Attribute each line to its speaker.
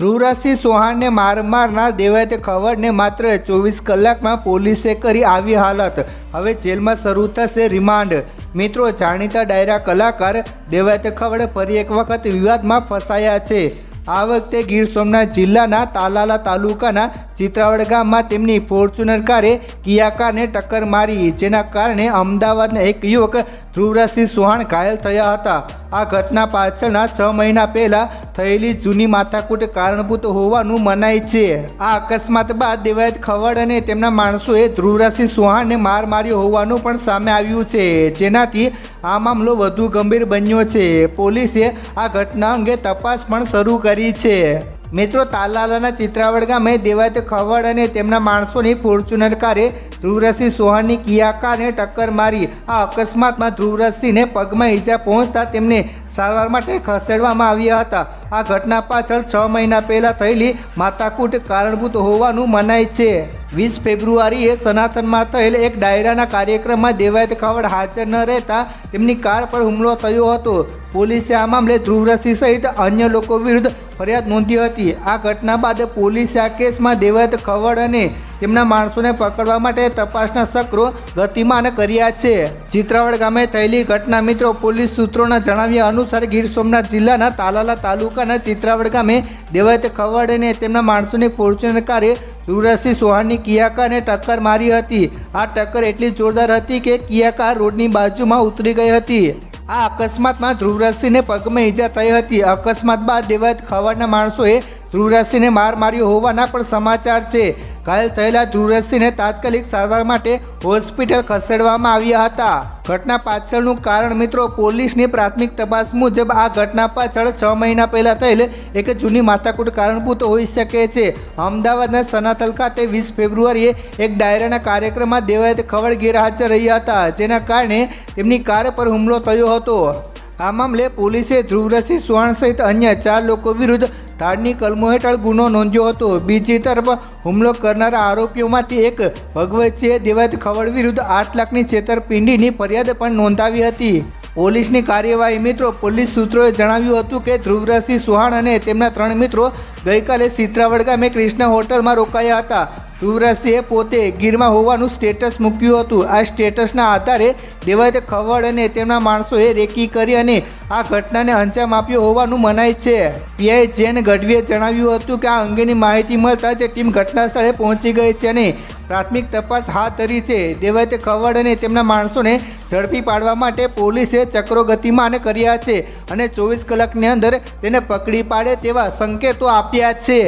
Speaker 1: ધ્રુવરાજસિંહ ચૌહાણને માર મારનાર દેવાયત ખવડને માત્ર ચોવીસ કલાકમાં પોલીસે કરી આવી હાલત. હવે જેલમાં શરૂ થશે રિમાન્ડ. મિત્રો, જાણીતા ડાયરા કલાકાર દેવાયત ખવડ ફરી એક વખત વિવાદમાં ફસાયા છે. આ વખતે ગીર સોમનાથ જિલ્લાના તાલાલા તાલુકાના ચિત્રાવડ ગામમાં તેમની ફોર્ચ્યુનર કારે કિયા કારને ટક્કર મારી, જેના કારણે અમદાવાદના એક યુવક ધ્રુવરાજસિંહ ચૌહાણ ઘાયલ થયા હતા. આ ઘટના પાછળના છ મહિના પહેલા થયેલી જૂની માથાકૂટ કારણભૂત હોવાનું મનાય છે. આ અકસ્માત બાદ દેવાયત ખવડ અને તેમના માણસોએ ધ્રુવરાજસિંહ ચૌહાણને માર માર્યો હોવાનું પણ સામે આવ્યું છે. જેનાથી આ મામલો વધુ ગંભીર બન્યો છે. પોલીસે આ ઘટના અંગે તપાસ પણ શરૂ કરી છે. મિત્રો, તાલાલાના ચિત્રાવડ ગામે દેવાયત ખવડ અને તેમના માણસોની ફોર્ચ્યુનર કારે ધ્રુવરાજસિંહ સોહાણની કિયા ટક્કર મારી. આ અકસ્માતમાં ધ્રુવરાજસિંહને પગમાં ઈજા પહોંચતા તેમને સારવાર માટે ખસેડવામાં આવ્યા હતા. આ ઘટના પાછળ છ મહિના પહેલાં થયેલી માતાકૂટ કારણભૂત હોવાનું મનાય છે. વીસ ફેબ્રુઆરીએ સનાતનમાં થયેલ એક ડાયરાના કાર્યક્રમમાં દેવાયત ખવડ હાજર ન રહેતા તેમની કાર પર હુમલો થયો હતો. પોલીસે આ મામલે ધ્રુવરસિંહ સહિત અન્ય લોકો વિરુદ્ધ ફરિયાદ નોંધી હતી. આ ઘટના બાદ પોલીસે આ કેસમાં દેવાયત ખવડ અને તેમના માણસોને પકડવા માટે તપાસના ચક્રો ગતિમાન કર્યા છે. ચિત્રાવડ ગામે થયેલી ઘટના મિત્રો પોલીસ સૂત્રોના જણાવ્યા અનુસાર ગીર સોમનાથ જિલ્લાના તાલાલા તાલુકાના ચિત્રાવડ ગામે દેવાયત ખવડ અને તેમના માણસોની ફોર્ચ્યુનર કારે ધ્રુવરાજસિંહ ચૌહાણની કિયાકાને ટક્કર મારી હતી. આ ટક્કર એટલી જોરદાર હતી કે કિયાકા રોડની બાજુમાં ઉતરી ગઈ હતી. આ અકસ્માતમાં ધ્રુવરાજસિંહને પગમાં ઈજા થઈ હતી. અકસ્માત બાદ દેવાયત ખવડના માણસોએ ધ્રુવરાજસિંહને માર માર્યો હોવાના પણ સમાચાર છે. ઘાયલ થયેલા ધ્રુવરાજસિંહને તાત્કાલિક સારવાર માટે હોસ્પિટલ ખસેડવામાં આવ્યા હતા. ઘટના પાછળનું કારણ મિત્રો પોલીસની પ્રાથમિક તપાસ મુજબ આ ઘટના પાછળ છ મહિના પહેલાં થયેલ એક જૂની માથાકૂટ કારણભૂત હોઈ શકે છે. અમદાવાદના સનાતલ ખાતે વીસ ફેબ્રુઆરીએ એક ડાયરાના કાર્યક્રમમાં દેવાયત ખવડ ગેરહાજર રહ્યા હતા, જેના કારણે તેમની કાર પર હુમલો થયો હતો. આ મામલે પોલીસે ધ્રુવરસિંહ સુહાણ સહિત અન્ય ચાર લોકો વિરુદ્ધ ધાડની કલમો હેઠળ ગુનો નોંધ્યો હતો. બીજી તરફ હુમલો કરનારા આરોપીઓમાંથી એક ભગવતસિંહે દેવત ખવડ વિરુદ્ધ આઠ લાખની છેતરપિંડીની ફરિયાદ પણ નોંધાવી હતી. પોલીસની કાર્યવાહી મિત્રો પોલીસ સૂત્રોએ જણાવ્યું હતું કે ધ્રુવરાજસિંહ સુહાણ અને તેમના ત્રણ મિત્રો ગઈકાલે સિત્રાવડ ગામે કૃષ્ણ હોટલમાં રોકાયા હતા. ધ્રુવરાજસિંહે પોતે ગીરમાં હોવાનું સ્ટેટસ મૂક્યું હતું. આ સ્ટેટસના આધારે દેવાયતે ખવડ અને તેમના માણસોએ રેકી કરી અને આ ઘટનાને અંજામ આપ્યો હોવાનું મનાય છે. પીઆઈ જેન ગઢવીએ જણાવ્યું હતું કે આ અંગેની માહિતી મળતા જ ટીમ ઘટના સ્થળે પહોંચી ગઈ છે અને પ્રાથમિક તપાસ હાથ ધરી છે. દેવાયતે ખવડ અને તેમના માણસોને ઝડપી પાડવા માટે પોલીસે ચક્રો ગતિમાન કર્યા છે અને ચોવીસ કલાકની અંદર તેને પકડી પાડે તેવા સંકેતો આપ્યા છે.